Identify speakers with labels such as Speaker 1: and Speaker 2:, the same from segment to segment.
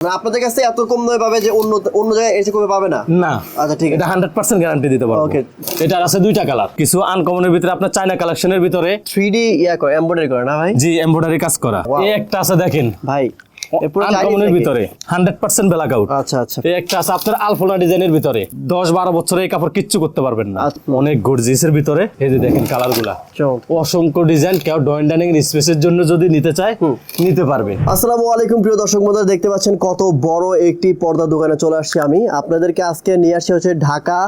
Speaker 1: মানে আপনাদের কাছে এত কম দামে পাবে যে অন্য অন্য জায়গায় এসে কমে পাবে না?
Speaker 2: না।
Speaker 1: আচ্ছা ঠিক
Speaker 2: এটা হান্ড্রেড পার্সেন্ট গ্যারান্টি দিতে পারব।
Speaker 1: ওকে
Speaker 2: এটার আছে দুইটা কালার কিছু আনকমনের ভিতরে আপনার চায়না কালেকশনের ভিতরে
Speaker 1: থ্রি ডি ইয়া করে এমব্রয়ডারি করে না ভাই?
Speaker 2: জি এমব্রয়ডারি কাজ করা। এই একটা আছে দেখেন।
Speaker 1: ভাই
Speaker 2: আনকমনের ভিতরে। হান্ড্রেড পার্সেন্ট ব্ল্যাক আউট
Speaker 1: আচ্ছা আচ্ছা।
Speaker 2: এই একটা আছে আপনার আলফোনা ডিজাইনের ভিতরে। দশ বারো বছরে এই কাপড় কিচ্ছু করতে পারবেন না।
Speaker 1: আচ্ছা।
Speaker 2: অনেক গর্জিয়াসের ভিতরে। এই যে দেখেন কালার অসংখ্য ডিজাইন কেউ ডয়েন ডাইনিং স্পেসের জন্য যদি নিতে চায় নিতে পারবে।
Speaker 1: আসসালামু আলাইকুম প্রিয় দর্শক বন্ধুরা দেখতে পাচ্ছেন কত বড় একটি পর্দা দোকানে চলে আসছি আমি। আপনাদেরকে আজকে নিয়ে আসছি হচ্ছে ঢাকা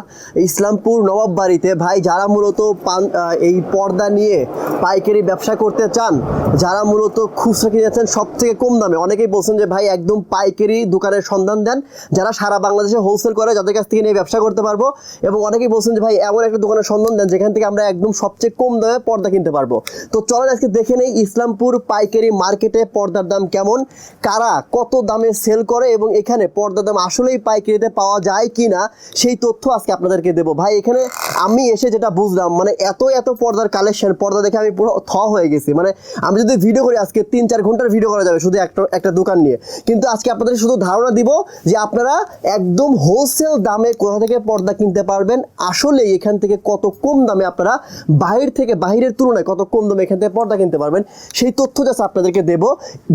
Speaker 1: ইসলামপুর নবাব বাড়িতে ভাই যারা মূলত পান এই পর্দা নিয়ে পাইকারি ব্যবসা করতে চান যারা মূলত খুচরা কিনেছেন সব থেকে কম দামে অনেকেই বলছেন যে, ভাই, একদম পাইকারি দোকানের সন্ধান দেন যারা সারা বাংলাদেশে হোলসেল করে, যাদের কাছ থেকে নিয়ে ব্যবসা করতে পারব। এবং অনেকেই বলছেন যে, ভাই, এমন একটা দোকানের সন্ধান দেন যেখান থেকে আমরা একদম সবচেয়ে কম দামে পর্দা কিনতে পারব। তো চলেন আজকে দেখে নেই ইসলামপুর পাইকারি মার্কেটে পর্দার দাম কেমন, কারা কত দামে সেল করে এবং এখানে পর্দার দাম আসলেই পাইকারিতে পাওয়া যায় কি না সেই তথ্য আজকে আপনাদেরকে দেবো। ভাই, এখানে আমি এসে যেটা বুঝলাম মানে এত এত পর্দার কালেকশন পর্দা দেখে আমি পুরো থ হয়ে গেছি। মানে আমি যদি ভিডিও করি, আজকে তিন, চার ঘণ্টার ভিডিও করা যাবে, শুধু একটা একটা দোকান নিয়ে। কিন্তু আজকে আপনাদের শুধু ধারণা দিব যে আপনারা একদম হোলসেল দামে কোথা থেকে পর্দা কিনতে পারবেন। আসলে এখান থেকে কত কম দামে আপনারা বাহির থেকে, বাহিরের তুলনায় কত কম দামে এখান থেকে পর্দা কিনতে পারবেন, সেই তথ্য জাস্ট আপনাদেরকে দেব।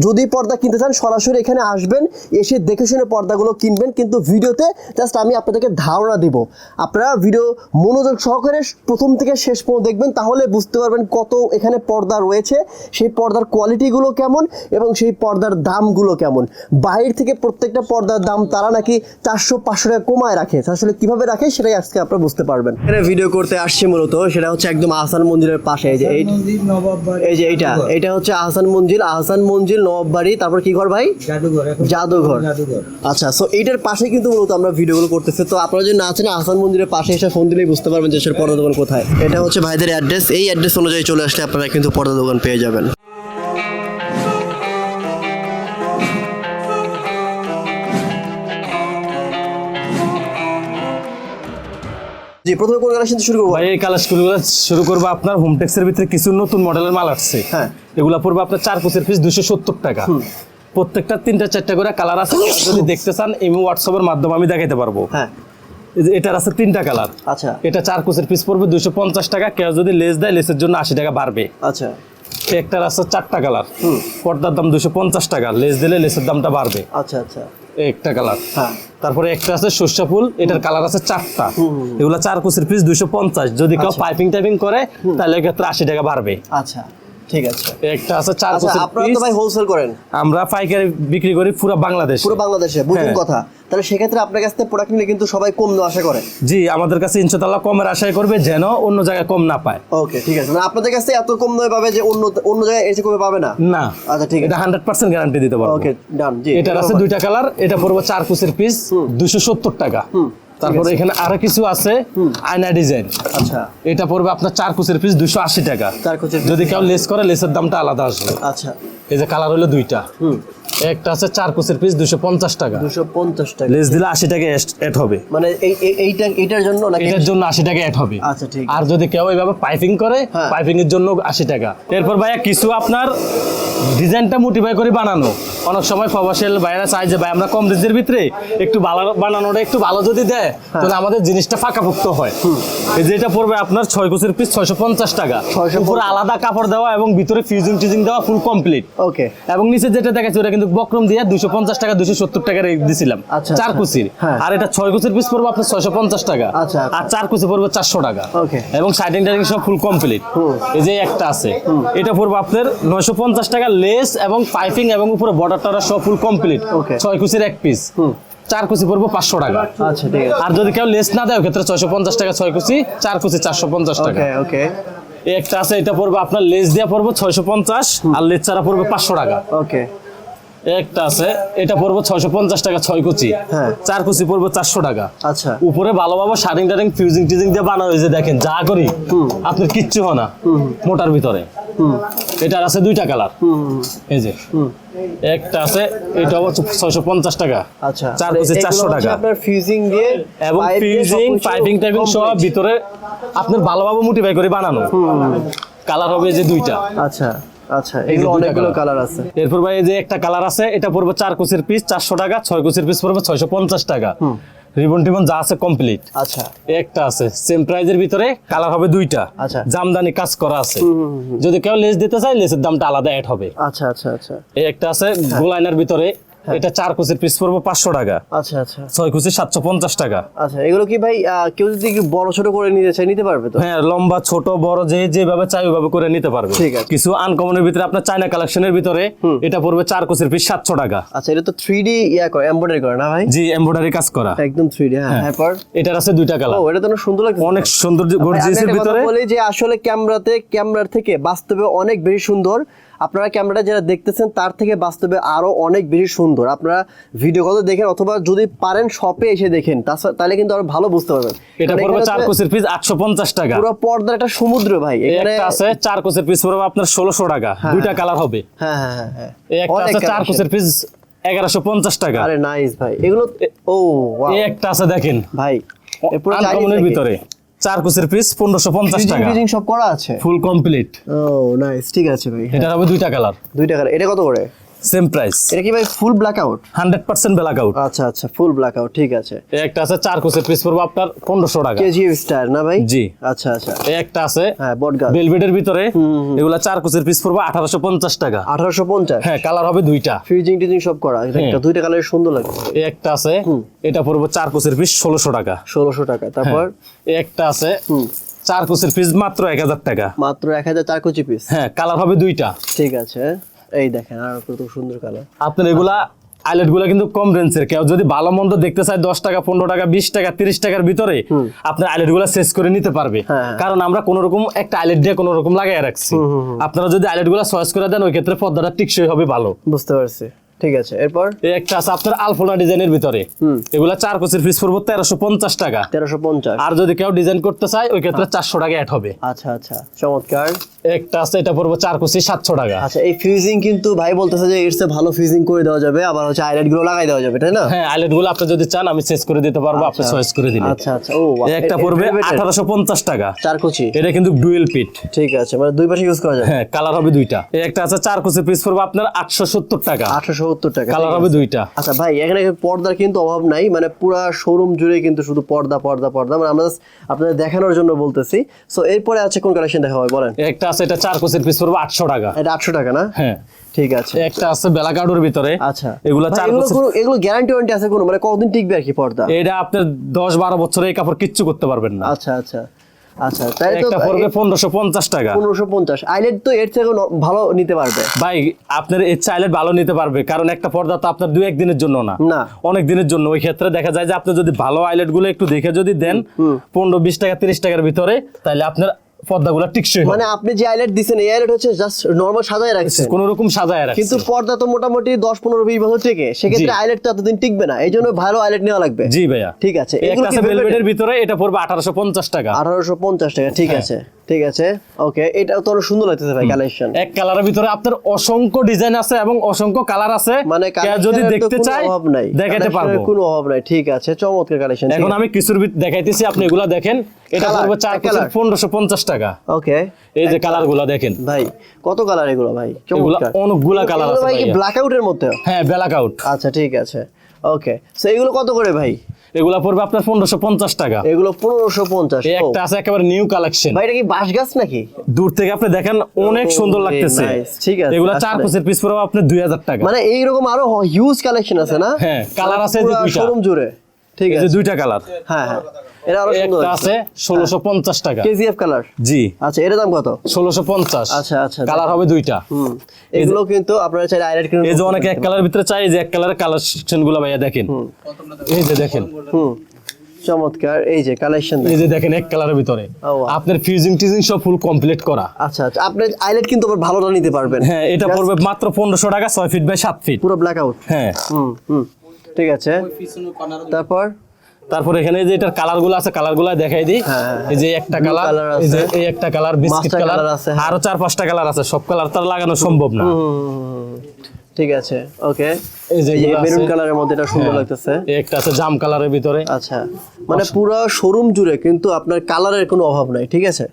Speaker 1: যদি পর্দা কিনতে চান, সরাসরি এখানে আসবেন, এসে দেখে শুনে পর্দাগুলো কিনবেন, কিন্তু ভিডিওতে জাস্ট আমি আপনাদেরকে ধারণা দিব। আপনারা ভিডিও মনোযোগ সহকারে প্রথম থেকে শেষ পর্যন্ত দেখবেন, তাহলে বুঝতে পারবেন কত এখানে পর্দা রয়েছে, সেই পর্দার কোয়ালিটিগুলো কেমন এবং সেই পর্দার দামগুলো কেমন? বাইরে থেকে প্রত্যেকটা পর্দার দাম তারা নাকি চারশো পাঁচশো টাকা কমায় রাখে। আসলে কীভাবে রাখে সেটাই আজকে আপনারা বুঝতে পারবেন। এখানে ভিডিও করতে আসছি মূলত সেটা হচ্ছে একদম আহসান মন্দিরের পাশে। এই যে এই
Speaker 3: মন্দির
Speaker 1: যে এইটা এটা হচ্ছে আহসান মঞ্জিল আহসান মঞ্জিল নবাব বাড়ি তারপর কি ঘর ভাই?
Speaker 3: জাদুঘর
Speaker 1: জাদুঘর।
Speaker 3: জাদুঘর।
Speaker 1: আচ্ছা সো এইটার পাশে কিন্তু মূলত আমরা ভিডিওগুলো করতেছি। তো আপনারা যদি না আছেন আহসান মন্দিরের পাশে এসে ফোন দিলেই বুঝতে পারবেন যে সেটা পর্দা দোকান কোথায়। এটা হচ্ছে ভাইদের অ্যাড্রেস এই অ্যাড্রেস অনুযায়ী চলে আসলে আপনারা কিন্তু পর্দা দোকান পেয়ে যাবেন। জি প্রথমে কোন কালেকশন শুরু করব?
Speaker 2: এই কালেকশনগুলো শুরু করব আপনার হোমটেক্সের ভিতরে কিছু নতুন মডেলের মাল আসছে।
Speaker 1: হ্যাঁ।
Speaker 2: এগুলা পড়বে আপনার চার কোচের পিস দুশো সত্তর টাকা। প্রত্যেকটা তিনটা চারটা করে কালার আছে যদি দেখতে চান এমনি হোয়াটসঅ্যাপের মাধ্যমে আমি দেখাইতে পারব।
Speaker 1: হ্যাঁ।
Speaker 2: এটার আছে তিনটা কালার
Speaker 1: আচ্ছা।
Speaker 2: এটা চার কোচের পিস পড়বে দুশো পঞ্চাশ টাকা কেউ যদি লেস দেয় লেসের জন্য আশি টাকা বাড়বে।
Speaker 1: আচ্ছা।
Speaker 2: একটার আছে চারটা কালার পর্দার দাম দুশো পঞ্চাশ টাকা লেস দিলে লেসের দামটা বাড়বে।
Speaker 1: আচ্ছা আচ্ছা।
Speaker 2: একটা কালার
Speaker 1: হ্যাঁ।
Speaker 2: তারপরে একটা আছে সর্ষা ফুল এটার কালার আছে চারটা। এগুলা চার কুচির পিস দুইশো পঞ্চাশ। যদি কেউ পাইপিং টাইপিং করে তাহলে ক্ষেত্রে আশি টাকা বাড়বে।
Speaker 1: আচ্ছা। ঠিক আছে।
Speaker 2: একটা আছে চার
Speaker 1: আচ্ছা আপনারা তো ভাই হোলসেল করেন।
Speaker 2: আমরা পাইকারি বিক্রি করি পুরো বাংলাদেশ।
Speaker 1: পুরো বাংলাদেশে বুঝুন
Speaker 2: হ্যাঁ।
Speaker 1: কথা। তাহলে সেক্ষেত্রে আপনার কাছ থেকে প্রোডাক্ট নিলে কিন্তু সবাই কম আশা করে।
Speaker 2: জি আমাদের কাছে ইনশাল্লাহ কমের আশায় করবে যেন অন্য জায়গায় কম না পায়।
Speaker 1: ওকে ঠিক আছে। মানে আপনাদের কাছে এত কম দামে পাবে যে অন্য অন্য জায়গায় এসে কমে পাবে না?
Speaker 2: না।
Speaker 1: আচ্ছা ঠিক আছে।
Speaker 2: এটা হান্ড্রেড পার্সেন্ট গ্যারান্টি দিতে পারব।
Speaker 1: ওকে ডান জি
Speaker 2: এটার আছে দুইটা কালার এটা পড়ব চার কুচির পিস দুশো সত্তর টাকা। তারপরে এখানে আরও কিছু আছে আয়না ডিজাইন।
Speaker 1: আচ্ছা।
Speaker 2: এটা পড়বে আপনার চার কুচির পিস দুশো আশি টাকা। যদি কেউ লেস করে লেসের দামটা আলাদা আসবে।
Speaker 1: আচ্ছা।
Speaker 2: এই যে কালার হলো দুইটা। একটা আছে চার কুচের পিস দুশো পঞ্চাশ টাকা।
Speaker 1: দুশো পঞ্চাশ টাকা।
Speaker 2: লেস দিলে আশি টাকা অ্যাড হবে।
Speaker 1: মানে এই এই- এইটা এইটার জন্য
Speaker 2: এটার জন্য আশি টাকা অ্যাড হবে।
Speaker 1: আচ্ছা, ঠিক
Speaker 2: আর যদি কেউ এইভাবে পাইপিং করে
Speaker 1: হ্যাঁ।
Speaker 2: পাইপিং এর জন্য আশি টাকা। এরপর ভাইয়া কিছু আপনার ডিজাইনটা মোটিফাই করে বানানো। অনেক সময় প্রবাসের বাইরে চাই যে ভাই আমরা কম রেঞ্জের ভিতরে একটু ভালো বানানোটা একটু ভালো যদি দেয়
Speaker 1: হ্যাঁ।
Speaker 2: তাহলে আমাদের জিনিসটা ফাঁকাভুক্ত হয়। এই যে এটা পড়বে আপনার ছয় কুচের পিস ছয়শো পঞ্চাশ টাকা। উপরে আলাদা কাপড় দেওয়া এবং ভিতরে ফিউজিং টিজিং দেওয়া ফুল কমপ্লিট
Speaker 1: ওকে
Speaker 2: এবং নিচে যেটা দেখাচ্ছে ওটা কিন্তু বক্রম দিয়ে দুশো পঞ্চাশ টাকা দুশো সত্তর টাকা রেট দিছিলাম।
Speaker 1: আচ্ছা,
Speaker 2: চার
Speaker 1: আচ্ছা।
Speaker 2: কুচির
Speaker 1: হ্যাঁ।
Speaker 2: আর এটা ছয় কুচির পিস পড়বে আপনার ছয়শো পঞ্চাশ টাকা।
Speaker 1: আচ্ছা, আচ্ছা।
Speaker 2: আর চার কুচি পড়বে চারশো টাকা। এবং সাইডিং টাইডিং সব ফুল কমপ্লিট এই যে একটা আছে। এটা পড়বে আপনার নয়শো পঞ্চাশ টাকা লেস এবং পাইপিং এবং উপরে বর্ডার টর্ডার সব ফুল কমপ্লিট ছয় কুচির এক পিস চার কুচি পড়বে পাঁচশো টাকা।
Speaker 1: আচ্ছা ঠিক আছে।
Speaker 2: আর যদি কেউ লেস না দেয় ক্ষেত্রে ছয়শো পঞ্চাশ টাকা ছয় কুচি চার কুচি চারশো পঞ্চাশ টাকা।
Speaker 1: ওকে
Speaker 2: একটা আছে এটা পড়বে আপনার লেস দেওয়া পড়বে ছয়শো পঞ্চাশ আর লেস ছাড়া পড়বে পাঁচশো টাকা।
Speaker 1: ওকে।
Speaker 2: একটা আছে এটা পড়ব ছয়শো পঞ্চাশ টাকা ছয় কুচি
Speaker 1: হ্যাঁ।
Speaker 2: চার কুচি পড়ব চারশো টাকা।
Speaker 1: আচ্ছা।
Speaker 2: উপরে ভালোভাবে শারিং টারিং ফিউজিং টিউজিং দিয়ে বানানো হয়েছে দেখেন যা করি আপনার কিচ্ছু হয় না মোটার ভিতরে। এটার আছে দুইটা কালার। এই যে। একটা আছে এটা হচ্ছে ছয়শো পঞ্চাশ টাকা।
Speaker 1: আচ্ছা।
Speaker 2: চার
Speaker 1: এগুলো
Speaker 2: চারশো টাকা।
Speaker 1: আপনার ফিউজিং দিয়ে
Speaker 2: এবং ফিউজিং পাইপিং টাইপিং সব ভিতরে আপনার ভালোভাবে মোটিফাই করে বানানো। কালার হবে যে দুইটা।
Speaker 1: আচ্ছা আচ্ছা এগুলো অনেকগুলো কালার। আছে।
Speaker 2: এরপর ভাই এই যে একটা কালার আছে এটা পড়বে চার কুচির পিস চারশো টাকা ছয় কুচির পিস পড়বে ছয়শো পঞ্চাশ টাকা। রিবন টিবন যা আছে কমপ্লিট
Speaker 1: আচ্ছা।
Speaker 2: একটা আছে সেম প্রাইজের ভিতরে কালার হবে দুইটা।
Speaker 1: আচ্ছা।
Speaker 2: জামদানি কাজ করা আছে। যদি কেউ লেস দিতে চায় লেসের দামটা আলাদা অ্যাড হবে।
Speaker 1: আচ্ছা আচ্ছা আচ্ছা।
Speaker 2: এই একটা আছে গোলাইনার ভিতরে এটা চার কুচির পিস পড়বে পাঁচশো টাকা।
Speaker 1: আচ্ছা আচ্ছা।
Speaker 2: ছয় কুচি সাতশো পঞ্চাশ টাকা।
Speaker 1: আচ্ছা এগুলো কি ভাই কেউ যদি বড় ছোট করে নিতে চায় নিতে পারবে তো?
Speaker 2: হ্যাঁ লম্বা ছোট বড় যে যেভাবে চাই ওইভাবে করে নিতে পারবে।
Speaker 1: ঠিক আছে।
Speaker 2: কিছু আনকমনের ভিতরে আপনার চায়না কালেকশনের ভিতরে এটা পড়বে চার কুচির পিস সাতশো টাকা।
Speaker 1: আচ্ছা এটা তো থ্রি ডি ইয়া করে এমব্রয়ডারি করে না ভাই?
Speaker 2: জি এমব্রয়ডারি কাজ করা।
Speaker 1: একদম থ্রি ডি হ্যাঁ এরপর
Speaker 2: এটার আছে দুইটা কালার
Speaker 1: ও এটা তো সুন্দর লাগছে
Speaker 2: অনেক সুন্দর গর্জিয়াসের ভিতরে।
Speaker 1: বলি যে আসলে ক্যামেরাতে ক্যামেরার থেকে বাস্তবে অনেক বেশি সুন্দর। আপনারা ক্যামেরাটা যেটা দেখতেছেন তার থেকে বাস্তবে আরও অনেক বেশি সুন্দর। আপনারা ভিডিও কল দেখেন অথবা যদি পারেন শপে এসে দেখেন তাহলে কিন্তু আরও ভালো বুঝতে পারবেন।
Speaker 2: এটা পড়বে
Speaker 1: এখানে
Speaker 2: চার
Speaker 1: হচ্ছে
Speaker 2: পিস আটশো পঞ্চাশ টাকা।
Speaker 1: পুরো পর্দার একটা সমুদ্র ভাই। এখানে
Speaker 2: একটা আছে চার কুচির পিস পড়বে আপনার ষোলোশো টাকা দুইটা কালার হবে।
Speaker 1: হ্যাঁ হ্যাঁ হ্যাঁ হ্যাঁ।
Speaker 2: এই একটা আছে চার
Speaker 1: collection।
Speaker 2: কুচির পিস এগারোশো পঞ্চাশ টাকা।
Speaker 1: আরে নাইস ভাই। এগুলো ও wow,
Speaker 2: এই একটা আছে দেখেন।
Speaker 1: ভাই পুরো
Speaker 2: ভিতরে। চার কোচের পিস পনেরোশো পঞ্চাশ টাকা।
Speaker 1: সব করা আছে?
Speaker 2: ফুল কমপ্লিট
Speaker 1: ও নাইস ঠিক আছে ভাই।
Speaker 2: এটা হবে দুইটা কালার
Speaker 1: দুইটা কালার এটা কত করে?
Speaker 2: সেম প্রাইস
Speaker 1: এটা কি ভাই full blackout
Speaker 2: hundred percent blackout
Speaker 1: আচ্ছা আচ্ছা ফুল ব্ল্যাক আউট ঠিক আছে।
Speaker 2: একটা আছে চার কুচির পিস পড়বে আপনার পনেরোশো টাকা।
Speaker 1: কেজিএফ স্টাইল না ভাই?
Speaker 2: জি।
Speaker 1: আচ্ছা আচ্ছা।
Speaker 2: এই একটা আছে
Speaker 1: হ্যাঁ বটগাছ
Speaker 2: বেলভেটের ভিতরে এগুলা চার কুচির পিস পড়বে আঠারোশো পঞ্চাশ টাকা।
Speaker 1: আঠারোশো পঞ্চাশ?
Speaker 2: হ্যাঁ কালার হবে দুইটা।
Speaker 1: ফ্রিজিং টিজিং সব করা। একটা দুইটা কালার সুন্দর লাগে।
Speaker 2: এই একটা আছে এটা পড়বে চার কুচির পিস ষোলোশো টাকা।
Speaker 1: ষোলোশো টাকা। তারপর?
Speaker 2: এই একটা আছে চার কুচির পিস মাত্র এক হাজার টাকা।
Speaker 1: মাত্র এক হাজার চার কোচি পিস
Speaker 2: হ্যাঁ কালার হবে দুইটা।
Speaker 1: ঠিক আছে। এই দেখেন আর কত সুন্দর কালার।
Speaker 2: আপনার এগুলা আইলেটগুলা কিন্তু কম রেঞ্জের। কেউ যদি ভালো মন্দ দেখতে চায় দশ টাকা পনেরো টাকা বিশ টাকা তিরিশ টাকার ভিতরে আপনার আইলেটগুলা শেষ করে নিতে পারবে।
Speaker 1: হ্যাঁ।
Speaker 2: কারণ আমরা কোন রকম একটা আইলেট দিয়ে কোন রকম লাগাই রাখছি। আপনারা যদি আইলেটগুলা চয়েস করে দেন ওই ক্ষেত্রে পর্দাটা টিকসই হবে ভালো।
Speaker 1: বুঝতে পারছি। ঠিক আছে এরপর?
Speaker 2: এই একটা আছে আপনার আলফোনা ডিজাইনের ভিতরে। এগুলা চার কোচের পিস পড়ব তেরোশো পঞ্চাশ টাকা।
Speaker 1: তেরোশো পঞ্চাশ।
Speaker 2: আর যদি কেউ ডিজাইন করতে চায় ওই ক্ষেত্রে চারশো টাকা অ্যাড হবে।
Speaker 1: আচ্ছা আচ্ছা চমৎকার।
Speaker 2: একটা আছে এটা পড়ব চার কোচি সাতশো টাকা।
Speaker 1: আচ্ছা এই ফিউজিং কিন্তু ভাই বলতেছে যে এর ভালো ফিউজিং করে দেওয়া যাবে আবার হচ্ছে হাইলাইটগুলো লাগাই দেওয়া যাবে তাই না?
Speaker 2: হ্যাঁ আইলেটগুলো আপনি যদি চান আমি চেঞ্জ করে দিতে পারব আপনি চয়েস করে দিলে
Speaker 1: আচ্ছা আচ্ছা ও
Speaker 2: একটা পড়বে আঠারোশো পঞ্চাশ টাকা।
Speaker 1: চার কোচি।
Speaker 2: এটা কিন্তু ডুয়েল পিট
Speaker 1: ঠিক আছে মানে দুই পাশে ইউজ করা যাবে।
Speaker 2: হ্যাঁ কালার হবে দুইটা। এই একটা আছে চার কোচের পিস পড়বে আপনার আটশো সত্তর টাকা।
Speaker 1: আঠারোশো টাকা
Speaker 2: কালার হবে দুইটা।
Speaker 1: আচ্ছা ভাই এখানে পর্দার কিন্তু অভাব নাই মানে পুরা শোরুম জুড়ে কিন্তু শুধু পর্দা পর্দা পর্দা মানে আমরা আপনাদের দেখানোর জন্য বলতেছি। সো এরপরে আছে কোন কালেকশন দেখা হবে বলেন।
Speaker 2: একটা আছে এটা চার কোচের পিস পড়বে আটশো টাকা।
Speaker 1: এটা আটশো টাকা না?
Speaker 2: হ্যাঁ।
Speaker 1: ঠিক আছে।
Speaker 2: একটা আছে বেলাকাডোর ভিতরে।
Speaker 1: আচ্ছা।
Speaker 2: এগুলা চার
Speaker 1: এগুলো গ্যারান্টি ওয়ারেন্টি আছে কোনো? মানে কতদিন টিকবে আর কি পর্দা?
Speaker 2: এটা আপনার দশ বারো বছরে এই কাপড় কিচ্ছু করতে পারবেন না।
Speaker 1: আচ্ছা আচ্ছা। আচ্ছা তাই তো
Speaker 2: পড়বে টাকা।
Speaker 1: আইলেট তো এর থেকে ভালো নিতে পারবে।
Speaker 2: ভাই আপনার চাইলে ভালো নিতে পারবে কারণ একটা পর্দা তো আপনার দুই জন্য না।
Speaker 1: না।
Speaker 2: অনেক দিনের জন্য। ওই ক্ষেত্রে দেখা যায় যে আপনি যদি ভালো আইলেটগুলো একটু দেখে যদি দেন পনেরো বিশ টাকা তিরিশ টাকার ভিতরে তাহলে আপনার পর্দাগুলো টিকসই
Speaker 1: মানে আপনি যে আইলেট দিছেন এই আইলেট হচ্ছে জাস্ট নরমাল সাজায় রাখছেন।
Speaker 2: কোন রকম সাজায় রাখছে।
Speaker 1: কিন্তু পর্দা তো মোটামুটি দশ পনেরো বিশ বছর টিকে সেক্ষেত্রে। আইলেট তো এতদিন টিকবে না। এই জন্য ভালো আইলেট নেওয়া লাগবে।
Speaker 2: জি ভাইয়া।
Speaker 1: ঠিক আছে। এগুলো কি
Speaker 2: ভেলভেটের ভিতরে এটা পড়বে আঠারোশো পঞ্চাশ টাকা।
Speaker 1: আঠারোশো পঞ্চাশ টাকা। ঠিক
Speaker 2: হ্যাঁ।
Speaker 1: আছে। ঠিক আছে? ওকে এটাও তো সুন্দর লাগতেছে ভাই কালেকশন
Speaker 2: এক কালারের ভিতরে আপনার অসংখ্য ডিজাইন আছে এবং অসংখ্য কালার আছে।
Speaker 1: মানে
Speaker 2: যদি দেখতে চায়
Speaker 1: অভাব নাই।
Speaker 2: দেখাতে পারব।
Speaker 1: কোনো অভাব নাই। ঠিক আছে চমৎকার কালেকশন
Speaker 2: এখন আমি কিছুর দেখাইতেছি আপনি এগুলা দেখেন। এটা পড়বে চার
Speaker 1: এক colour।
Speaker 2: পনেরোশো পঞ্চাশ টাকা।
Speaker 1: ওকে
Speaker 2: এই যে কালারগুলা দেখেন।
Speaker 1: ভাই কত কালার এগুলো ভাই?
Speaker 2: এগুলা
Speaker 1: চমৎকার।
Speaker 2: অনেকগুলা কালার আছে
Speaker 1: ভাই। ব্ল্যাক আউটের মধ্যে?
Speaker 2: হ্যাঁ ব্ল্যাক আউট
Speaker 1: আচ্ছা ঠিক আছে। ওকে সো এগুলো কত করে ভাই?
Speaker 2: এগুলা পড়বে আপনার পনেরোশো পঞ্চাশ টাকা।
Speaker 1: এগুলো পনেরোশো পঞ্চাশ
Speaker 2: একটা আছে একেবারে নিউ কালেকশন
Speaker 1: ভাই এটা কি বাঁশ গাছ নাকি?
Speaker 2: দূর থেকে আপনি দেখেন অনেক সুন্দর লাগতেছে।
Speaker 1: ঠিক আছে,
Speaker 2: এগুলা চার
Speaker 1: পিসের
Speaker 2: কোচের পিস পড়বে আপনার দুই হাজার টাকা।
Speaker 1: মানে এইরকম আরও হিউজ কালেকশন আছে না?
Speaker 2: হ্যাঁ, কালার আছে।
Speaker 1: শোরুম জুড়ে। ঠিক আছে।
Speaker 2: দুইটা কালার।
Speaker 1: হ্যাঁ হ্যাঁ। এটা আরও সুন্দর
Speaker 2: আছে ষোলোশো পঞ্চাশ টাকা।
Speaker 1: KGF colour?
Speaker 2: জি।
Speaker 1: আচ্ছা এর দাম কত?
Speaker 2: ষোলোশো পঞ্চাশ।
Speaker 1: আচ্ছা, আচ্ছা,
Speaker 2: কালার হবে দুইটা।
Speaker 1: হুম। এগুলো কিন্তু আপনারা চাইলে আইলাইট কিনে
Speaker 2: এই যে অনেকে এক কালার ভিতরে চাই যে এক কালারের কালেকশনগুলো ভাইয়া দেখেন। এই যে দেখেন।
Speaker 1: হুম। চমৎকার। এই যে কালেকশন
Speaker 2: এই যে দেখেন। এক কালারের ভিতরে। আপনার ফিউজিং টিজিং সব ফুল কমপ্লিট করা।
Speaker 1: আচ্ছা আচ্ছা। আপনি আইলাইট কিন্তু আবার ভালোটা নিতে পারবেন।
Speaker 2: হ্যাঁ এটা পড়বে মাত্র পনেরোশো টাকা ছয় ফিট বাই সাত ফিট
Speaker 1: পুরো ব্ল্যাক আউট
Speaker 2: হ্যাঁ।
Speaker 1: হুম হুম। ঠিক আছে। তারপর?
Speaker 2: তারপর এখানে যে এটার কালারগুলো আছে কালারগুলো দেখাই দিই।
Speaker 1: হ্যাঁ, হ্যাঁ,
Speaker 2: এই যে একটা কালার এই
Speaker 1: আছে।
Speaker 2: এই একটা কালার বিস্কিট কালার
Speaker 1: আছে, হ্যাঁ।
Speaker 2: আরও চার পাঁচটা কালার আছে। সব কালার তার লাগানো সম্ভব না।
Speaker 1: হুম, ঠিক আছে ওকে।
Speaker 2: এই যে
Speaker 1: এই মেরুন কালারের মধ্যে এটা সুন্দর
Speaker 2: হ্যাঁ।
Speaker 1: লাগতেছে।
Speaker 2: একটা আছে জাম কালারের ভিতরে।
Speaker 1: আচ্ছা মানে পুরো শোরুম জুড়ে কিন্তু আপনার কালারের কোনো অভাব নাই ঠিক আছে?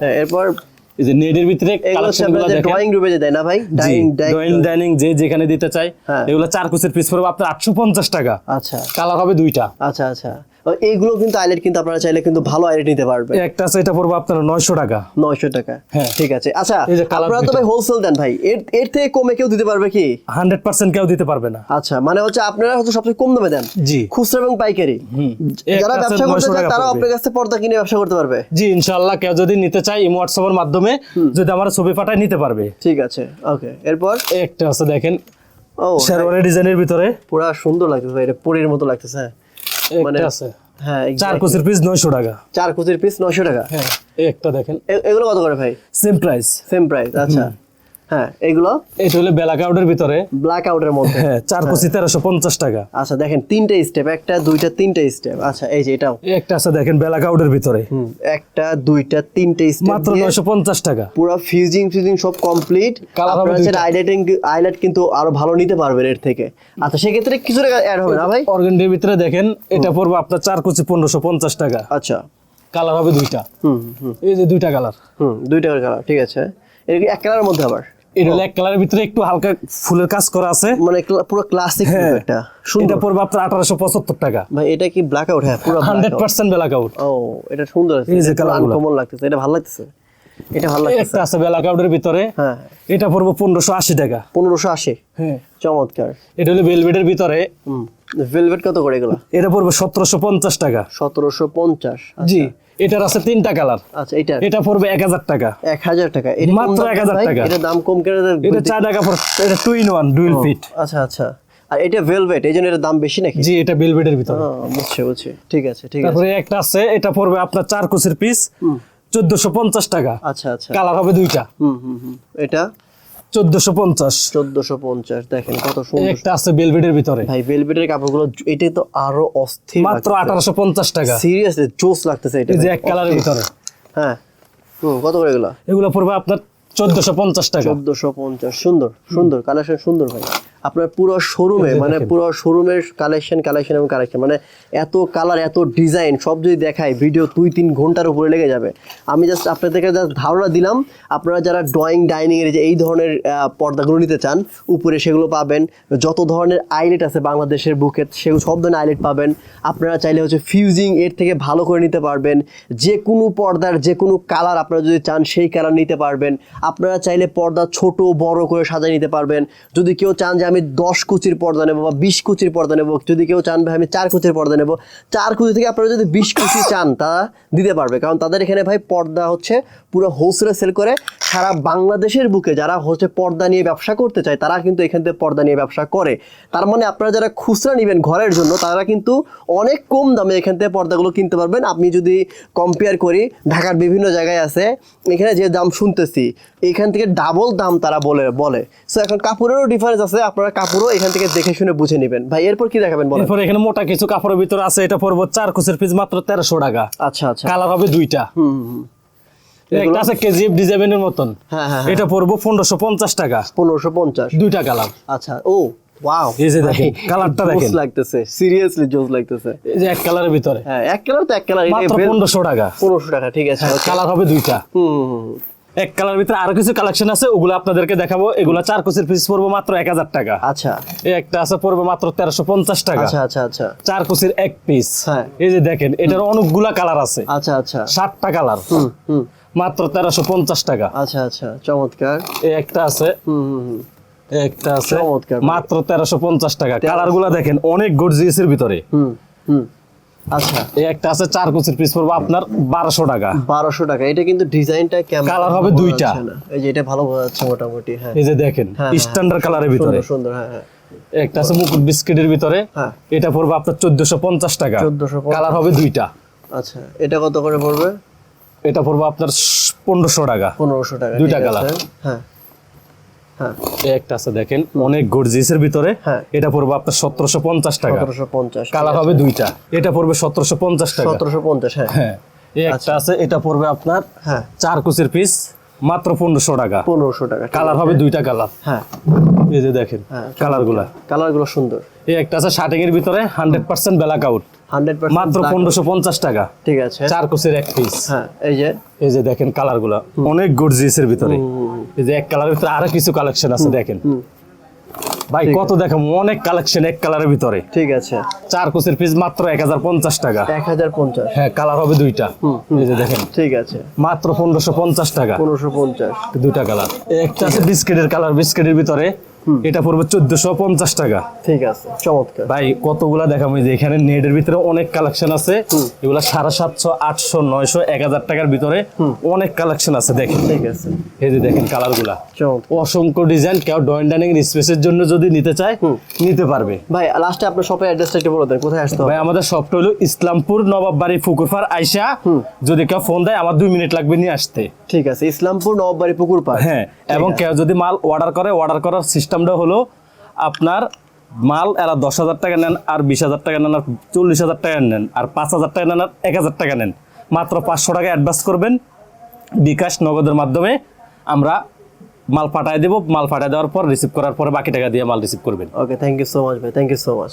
Speaker 1: হ্যাঁ, এরপর
Speaker 2: এই যে নেটের ভিতরে দেখেন।
Speaker 1: ড্রয়িং রুমে যে দেয় না ভাই? ডাইনিং
Speaker 2: ডাইনিং যে যেখানে দিতে চাই
Speaker 1: হ্যাঁ।
Speaker 2: এগুলো চার কুচের পিস পড়বে আপনার আটশো পঞ্চাশ টাকা।
Speaker 1: আচ্ছা।
Speaker 2: কালার হবে দুইটা।
Speaker 1: আচ্ছা আচ্ছা। এইগুলো কিন্তু আইলেট কিন্তু আপনারা চাইলে কিন্তু ভালো আইলেট নিতে পারবেন।
Speaker 2: একটা আছে এটা পড়বে আপনার নয়শো টাকা।
Speaker 1: নয়শো টাকা।
Speaker 2: হ্যাঁ।
Speaker 1: ঠিক আছে। আচ্ছা আপনারা তো ভাই হোলসেল দেন ভাই। এর এর থেকে কমে কেউ দিতে পারবে কি?
Speaker 2: হান্ড্রেড পার্সেন্ট কেউ দিতে পারবে না।
Speaker 1: আচ্ছা মানে হচ্ছে আপনারা হয়তো সবচেয়ে কম দামে দেন।
Speaker 2: জি।
Speaker 1: খুচরা এবং পাইকারি। যারা ব্যবসা করতে চায় তারাও আপনার কাছে পর্দা কিনে ব্যবসা করতে পারবে।
Speaker 2: জি ইনশাল্লাহ কেউ যদি নিতে চায় ইমো হোয়াটসঅ্যাপের মাধ্যমে যদি আমার ছবি পাঠায় নিতে পারবে।
Speaker 1: ঠিক আছে ওকে এরপর?
Speaker 2: একটা আছে দেখেন
Speaker 1: ও
Speaker 2: শেরওয়ানি ডিজাইনের ভিতরে।
Speaker 1: পুরা সুন্দর লাগতেছে ভাই এটা পরীর মতো লাগতেছে। হ্যাঁ মানে
Speaker 2: আছে।
Speaker 1: হ্যাঁ
Speaker 2: চার কোচের পিস নয়শো টাকা।
Speaker 1: চার কোচের পিস নয়শো টাকা?
Speaker 2: হ্যাঁ একটা দেখেন।
Speaker 1: এগুলো কত করে ভাই?
Speaker 2: সেম প্রাইস
Speaker 1: সেম প্রাইস আচ্ছা। হ্যাঁ এগুলো?
Speaker 2: এটা হলো বেলা কাউডের ভিতরে।
Speaker 1: ব্ল্যাক আউটের মধ্যে।
Speaker 2: হ্যাঁ চার কুচি তেরোশো পঞ্চাশ টাকা।
Speaker 1: আচ্ছা দেখেন তিনটা স্টেপ একটা দুইটা তিনটা স্টেপ আচ্ছা এই যে এটাও।
Speaker 2: একটা আছে দেখেন ভিতরে।
Speaker 1: একটা দুইটা তিনটা স্টেপ
Speaker 2: মাত্র নয়শো পঞ্চাশ টাকা।
Speaker 1: পুরো ফিউজিং ফিউজিং সব কমপ্লিট আপনারা
Speaker 2: দুইটা।
Speaker 1: আইলাইটিং আইলাইট কিন্তু আরও ভালো নিতে পারবেন এর থেকে। আচ্ছা সেক্ষেত্রে কিছু টাকা অ্যাড হবে না ভাই?
Speaker 2: ভিতরে দেখেন এটা পড়বে আপনার চার কুচি পনেরোশো পঞ্চাশ টাকা।
Speaker 1: আচ্ছা।
Speaker 2: কালার হবে দুইটা।
Speaker 1: হুম হুম।
Speaker 2: এই যে দুইটা কালার
Speaker 1: হুম দুই টাকার কালার ঠিক আছে। এটা এক কালারের মধ্যে আবার?
Speaker 2: এটা হলো এক কালারের ভিতরে একটু হালকা ফুলের কাজ করা আছে।
Speaker 1: মানে পুরো ক্লাসিক
Speaker 2: হ্যাঁ এটা।
Speaker 1: সুন্দর।
Speaker 2: পড়বে আপনার আঠারোশো পঁচাত্তর টাকা।
Speaker 1: ভাই এটা কি ব্ল্যাক আউট হ্যাঁ পুরো
Speaker 2: hundred
Speaker 1: black
Speaker 2: percent black out
Speaker 1: ও এটা সুন্দর আছে
Speaker 2: এই যে কালার।
Speaker 1: আনকমন লাগতেছে। এটা ভালো লাগতেছে। এটা ভালো
Speaker 2: একটা আছে বেলা কাউডের ভিতরে।
Speaker 1: হ্যাঁ।
Speaker 2: এটা পড়বে পনেরোশো আশি টাকা।
Speaker 1: পনেরোশো আশি?
Speaker 2: হ্যাঁ।
Speaker 1: চমৎকার।
Speaker 2: এটা হলো বেলভেটের ভিতরে।
Speaker 1: ভেলভেট কত করে এগুলো?
Speaker 2: এটা পড়বে সতেরোশো পঞ্চাশ টাকা।
Speaker 1: সতেরোশো পঞ্চাশ।
Speaker 2: জি। এটার আছে তিনটা কালার
Speaker 1: আচ্ছা এটা
Speaker 2: এটা পড়বে এক হাজার টাকা।
Speaker 1: এক হাজার টাকা।
Speaker 2: মাত্র 1000
Speaker 1: ভাই?
Speaker 2: টাকা।
Speaker 1: এটা দাম কম করে
Speaker 2: এটা চার টাকা এটা two in one dual feet
Speaker 1: আচ্ছা আচ্ছা। আর এটা ভেলভেট এই জন্য এটার দাম বেশি নাকি?
Speaker 2: জি এটা বেলভেটের ভিতরে।
Speaker 1: বুঝছি বুঝছি। ঠিক আছে ঠিক আছে।
Speaker 2: তারপরে একটা আছে এটা পড়বে আপনার চার কুচির পিস চোদ্দশো পঞ্চাশ টাকা।
Speaker 1: আচ্ছা আচ্ছা।
Speaker 2: কালার হবে দুইটা।
Speaker 1: হুম হুম হুম। এটা?
Speaker 2: চোদ্দশো পঞ্চাশ।
Speaker 1: চোদ্দশো পঞ্চাশ দেখেন কত সুন্দর।
Speaker 2: একটা আছে বেলভেটের ভিতরে।
Speaker 1: ভাই ভেলভেটের কাপড়গুলো এটা তো আরও অস্থির
Speaker 2: মাত্র আঠারোশো পঞ্চাশ টাকা।
Speaker 1: সিরিয়াসলি জোস লাগতেছে এটা
Speaker 2: যে এক কালারের ভিতরে।
Speaker 1: হ্যাঁ। হুম কত করে এগুলো?
Speaker 2: এগুলো পড়বে আপনার চোদ্দশো পঞ্চাশ টাকা।
Speaker 1: চোদ্দশো পঞ্চাশ সুন্দর সুন্দর। কালেকশন সুন্দর ভাই। আপনার পুরো শোরুমে মানে পুরো শোরুমের কালেকশন কালেকশন এবং কালেকশন মানে এত কালার এত ডিজাইন সব যদি দেখায় ভিডিও দুই তিন ঘণ্টার উপরে লেগে যাবে। আমি জাস্ট আপনাদেরকে জাস্ট ধারণা দিলাম আপনারা যারা ড্রয়িং ডাইনিং এর যে এই ধরনের পর্দাগুলো নিতে চান উপরে সেগুলো পাবেন। যত ধরনের আইলেট আছে বাংলাদেশের বুকে সেগুলো সব ধরনের আইলেট পাবেন। আপনারা চাইলে হচ্ছে ফিউজিং এর থেকে ভালো করে নিতে পারবেন। যে কোনো পর্দার যে কোনো কালার আপনারা যদি চান সেই কালার নিতে পারবেন। আপনারা চাইলে পর্দা ছোট বড় করে সাজিয়ে নিতে পারবেন। যদি কেউ চান যে আমি দশ কুচির পর্দা নেব বা বিশ কুচির পর্দা নেব। যদি কেউ চান ভাই, আমি চার কুচির পর্দা নেব। চার কুচি থেকে আপনারা যদি বিশ কুচি চান তারা দিতে পারবে। কারণ তাদের এখানে ভাই পর্দা হচ্ছে পুরো হোলসেলে সেল করে সারা বাংলাদেশের বুকে যারা হচ্ছে পর্দা নিয়ে ব্যবসা করতে চায়, তারা কিন্তু এখান থেকে পর্দা নিয়ে ব্যবসা করে। তার মানে আপনারা যারা খুচরা নেবেন ঘরের জন্য, তারা কিন্তু অনেক কম দামে এখান থেকে পর্দাগুলো কিনতে পারবেন। আপনি যদি কম্পেয়ার করি, ঢাকার বিভিন্ন জায়গায় আছে, এখানে যে দাম শুনতেছি, এখান থেকে ডাবল দাম তারা বলে বলে। সো এখন কাপড়েরও ডিফারেন্স আছে আপনারা কাপড়ও এখান থেকে দেখে শুনে বুঝে নেবেন। ভাই এরপর কি দেখাবেন বলেন?
Speaker 2: এরপরে এখানে মোটা কিছু কাপড়ের ভিতরে আছে এটা পড়বে চার কুচির পিস মাত্র তেরোশো টাকা।
Speaker 1: আচ্ছা আচ্ছা।
Speaker 2: কালার হবে দুইটা।
Speaker 1: হুম হুম,
Speaker 2: একটা আছে কেজিএফ ডিজাইনের মতন।
Speaker 1: হ্যাঁ, হ্যাঁ,
Speaker 2: এটা পড়ব পনেরোশো পঞ্চাশ টাকা।
Speaker 1: পনেরোশো পঞ্চাশ।
Speaker 2: দুইটা কালার।
Speaker 1: আচ্ছা ও ওয়াও
Speaker 2: এই যে দেখেন, কালারটা দেখেন।
Speaker 1: লাগতেছে সিরিয়াসলি জোস লাগতেছে।
Speaker 2: এই যে এক কালারের ভিতরে।
Speaker 1: হ্যাঁ এক কালার তো এক কালার
Speaker 2: মাত্র পনেরোশো টাকা।
Speaker 1: পনেরোশো টাকা ঠিক আছে
Speaker 2: কালার হবে দুইটা।
Speaker 1: হুম।
Speaker 2: এক কালার ভিতরে আরও কিছু কালেকশন আছে ওগুলো আপনাদেরকে দেখাবো। এগুলা চার কুচির পিস পড়ব মাত্র এক হাজার টাকা।
Speaker 1: আচ্ছা।
Speaker 2: এই একটা আছে পড়বে মাত্র তেরোশো পঞ্চাশ টাকা।
Speaker 1: আচ্ছা আচ্ছা আচ্ছা।
Speaker 2: চার কুচির এক পিস
Speaker 1: হ্যাঁ।
Speaker 2: এই যে দেখেন এটার অনেকগুলা কালার আছে।
Speaker 1: আচ্ছা আচ্ছা।
Speaker 2: সাতটা কালার
Speaker 1: হুম হুম।
Speaker 2: মাত্র তেরোশো পঞ্চাশ টাকা।
Speaker 1: আচ্ছা আচ্ছা চমৎকার।
Speaker 2: এই একটা আছে।
Speaker 1: হুম হুম হুম।
Speaker 2: একটা আছে। মাত্র তেরোশো পঞ্চাশ টাকা। কালারগুলা দেখেন অনেক গর্জিয়াসের ভিতরে।
Speaker 1: হুম হুম। আচ্ছা।
Speaker 2: এই একটা আছে চার কুচির পিস পড়ব আপনার বারোশো টাকা।
Speaker 1: বারোশো টাকা। এটা কিন্তু ডিজাইনটা কেমন?
Speaker 2: Colour হবে দুইটা।
Speaker 1: এই যে এটা ভালো বোঝা যাচ্ছে মোটামুটি হ্যাঁ।
Speaker 2: এই যে দেখেন
Speaker 1: হ্যাঁ, হ্যাঁ।
Speaker 2: স্ট্যান্ডার্ড কালারের ভিতরে।
Speaker 1: সুন্দর হ্যাঁ হ্যাঁ।
Speaker 2: একটা আছে মুকুট বিস্কিটের ভিতরে।
Speaker 1: হ্যাঁ।
Speaker 2: এটা পড়বে আপনার চোদ্দশো পঞ্চাশ টাকা।
Speaker 1: 1450
Speaker 2: কালার হবে দুইটা।
Speaker 1: আচ্ছা এটা কত করে পড়বে?
Speaker 2: এটা পড়বে আপনার পনেরোশো টাকা।
Speaker 1: পনেরোশো টাকা
Speaker 2: দুইটা।
Speaker 1: আছে। হ্যাঁ। হ্যাঁ।
Speaker 2: একটা আছে দেখেন অনেক গর্জিয়াসের ভিতরে।
Speaker 1: হ্যাঁ।
Speaker 2: এটা পড়বে আপনার সতেরোশো পঞ্চাশ টাকা।
Speaker 1: সতেরোশো পঞ্চাশ
Speaker 2: কালার হবে দুইটা। এটা পড়বে সতেরোশো পঞ্চাশ টাকা।
Speaker 1: সতেরোশো পঞ্চাশ হ্যাঁ।
Speaker 2: হ্যাঁ। এই একটা আছে এটা পড়বে আপনার
Speaker 1: হ্যাঁ।
Speaker 2: চার কুচির পিস মাত্র পনেরোশো টাকা।
Speaker 1: পনেরোশো টাকা
Speaker 2: কালার হবে দুইটা কালার
Speaker 1: হ্যাঁ।
Speaker 2: এই যে দেখেন কালারগুলা।
Speaker 1: কালারগুলো সুন্দর।
Speaker 2: এই একটা আছে শার্টিং এর ভিতরে হান্ড্রেড পার্সেন্ট ব্ল্যাক আউট মাত্র পনেরোশো পঞ্চাশ টাকা।
Speaker 1: ঠিক আছে।
Speaker 2: চার কোচের এক পিস
Speaker 1: হ্যাঁ এই যে।
Speaker 2: এই যে দেখেন কালারগুলা অনেক গর্জিয়াসের ভিতরে। এই যে এক কালারের ভিতরে আরও কিছু কালেকশন আছে দেখেন। ভাই কত দেখাম অনেক কালেকশন এক কালারের ভিতরে।
Speaker 1: ঠিক আছে।
Speaker 2: চার কোচের পিস মাত্র এক হাজার পঞ্চাশ টাকা।
Speaker 1: এক হাজার পঞ্চাশ।
Speaker 2: হ্যাঁ কালার হবে দুইটা। এই যে দেখেন।
Speaker 1: ঠিক আছে।
Speaker 2: মাত্র পনেরোশো পঞ্চাশ টাকা।
Speaker 1: পনেরোশো পঞ্চাশ।
Speaker 2: দুইটা কালার একটা আছে বিস্কিটের কালার বিস্কিটের ভিতরে। এটা পড়বে চোদ্দশো পঞ্চাশ টাকা।
Speaker 1: ঠিক আছে চমৎকার।
Speaker 2: ভাই কতগুলা দেখাবো যে এখানে নেটের ভিতরে অনেক কালেকশন আছে। এগুলা সাড়ে সাতশো আটশো নয়শো এক হাজার টাকার ভিতরে অনেক কালেকশন আছে দেখেন।
Speaker 1: ঠিক আছে।
Speaker 2: এই যে দেখেন
Speaker 1: কালারগুলা
Speaker 2: অসংখ্য ডিজাইন কেউ ডয়েন ডাইনিং স্পেসের জন্য যদি নিতে চায় নিতে পারবে।
Speaker 1: ভাই লাস্টে আপনার শপের অ্যাড্রেসটা একটু বলে দেন কোথায় আসতে হবে?
Speaker 2: ভাই আমাদের শপটা হলো ইসলামপুর নবাববাড়ি ফুকুরফার আইসা। যদি কেউ ফোন দেয় আমার দুই মিনিট লাগবে নিয়ে আসতে।
Speaker 1: ঠিক আছে ইসলামপুর নববাড়ি পুকুর পাড়
Speaker 2: হ্যাঁ এবং কেউ যদি মাল অর্ডার করে অর্ডার করার সিস্টেমটা হলো আপনার মাল এরা দশ হাজার টাকা নেন আর বিশ হাজার টাকা নেন আর চল্লিশ হাজার টাকা নেন আর পাঁচ হাজার টাকা নেন আর এক হাজার টাকা নেন। মাত্র পাঁচশো টাকা অ্যাডভান্স করবেন। বিকাশ নগদের মাধ্যমে আমরা মাল পাঠায় দেবো। মাল পাঠায় দেওয়ার পর রিসিভ করার পরে বাকি টাকা দিয়ে মাল রিসিভ করবেন।
Speaker 1: Okay thank you so much ভাই। Thank you so much